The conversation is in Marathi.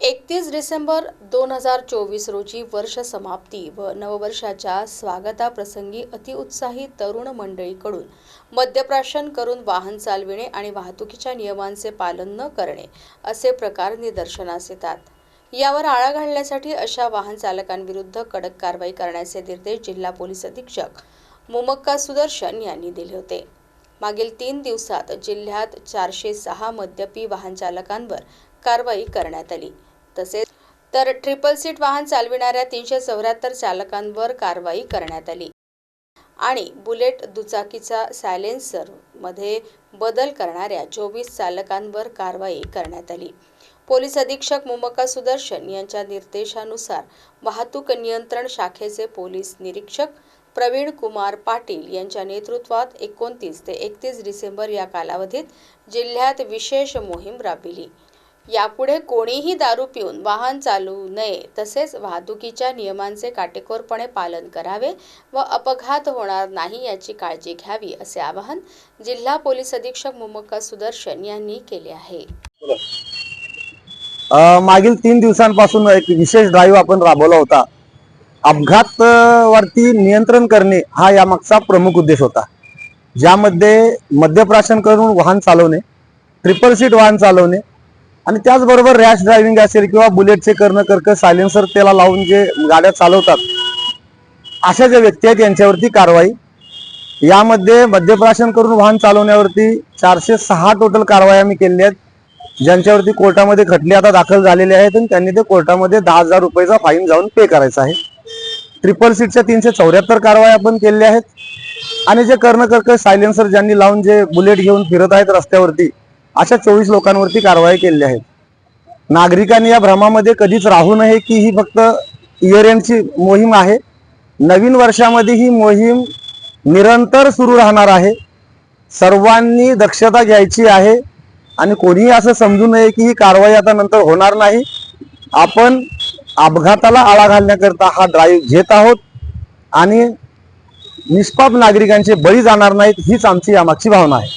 एकतीस डिसेंबर दोन हजार चोवीस रोजी वर्ष समाप्ती व नववर्षाच्या स्वागताप्रसंगी अतिउत्साही तरुण मंडळीकडून मद्यप्राशन करून वाहन चालविणे आणि वाहतुकीच्या नियमांचे पालन न करणे असे प्रकार निदर्शनास येतात. यावर आळा घालण्यासाठी अशा वाहन चालकांविरुद्ध कडक कारवाई करण्याचे निर्देश जिल्हा पोलीस अधीक्षक मुमक्का सुदर्शन यांनी दिले होते. मागील तीन दिवसात जिल्ह्यात चारशे सहा मद्यपी वाहन चालकांवर कारवाई करण्यात आली. तसेच तर ट्रिपल सीट वाहन चालविणाऱ्या तीनशे चौऱ्याहत्तर चालकांवर कारवाई करण्यात आली. आणि बुलेट दुचाकीचा सायलेन्सरमध्ये बदल करणाऱ्या चोवीस चालकांवर कारवाई करण्यात आली. पोलीस अधीक्षक मुमका सुदर्शन यांच्या निर्देशानुसार वाहतूक नियंत्रण शाखेचे पोलीस निरीक्षक प्रवीण कुमार पाटील यांच्या नेतृत्वात एकोणतीस ते एकतीस डिसेंबर या कालावधीत जिल्ह्यात विशेष मोहीम राबविली. यापुढे कोणीही दारू पिऊन वाहन चालवू नये तसेच वाहतुकीच्या नियमांचे काटेकोरपणे पालन करावे व अपघात होणार नाही याची काळजी घ्यावी असे आवाहन जिल्हा पोलीस अधीक्षक मुमक्का सुदर्शन यांनी केले आहे. मागील तीन दिवसांपासून एक विशेष ड्राईव्ह आपण राबवला होता. अपघात वरती नियंत्रण करणे हा यामागचा प्रमुख उद्देश होता. ज्यामध्ये मद्यप्राशन करून वाहन चालवणे ट्रिपल सीट वाहन चालवणे आणि त्याचबरोबर रॅश ड्रायव्हिंग असेल किंवा बुलेटचे कर्ण कर्क सायलेन्सर त्याला लावून जे गाड्या चालवतात अशा ज्या व्यक्ती आहेत यांच्यावरती कारवाई. यामध्ये मद्यप्राशन करून वाहन चालवण्यावरती चारशे सहा टोटल कारवाई आम्ही केलेल्या आहेत ज्यांच्यावरती कोर्टामध्ये खटले आता दाखल झालेले आहेत आणि त्यांनी ते कोर्टामध्ये दहा हजार रुपयाचा फाईन जाऊन पे करायचा आहे. ट्रिपल सीटच्या तीनशे चौऱ्याहत्तर कारवाई आपण केलेल्या आहेत. आणि जे कर्णकर्क सायलेन्सर ज्यांनी लावून जे बुलेट घेऊन फिरत आहेत रस्त्यावरती अशा चोवीस लोकांवरती कारवाई केलेली आहे. नागरिकांनी या भ्रमामध्ये कधीच राहू नये की ही फक्त इयर एंडची मोहीम आहे. नवीन वर्षामध्ये ही मोहीम निरंतर सुरू राहणार आहे. सर्वांनी दक्षता घ्यायची आहे आणि कोणीही असं समजू नये की ही कारवाई आता नंतर होणार नाही. आपण अपघाताला आळा घालण्याकरता हा ड्राईव्ह घेत आहोत आणि निष्पाप नागरिकांचे बळी जाणार नाहीत हीच आमची यामागची भावना आहे.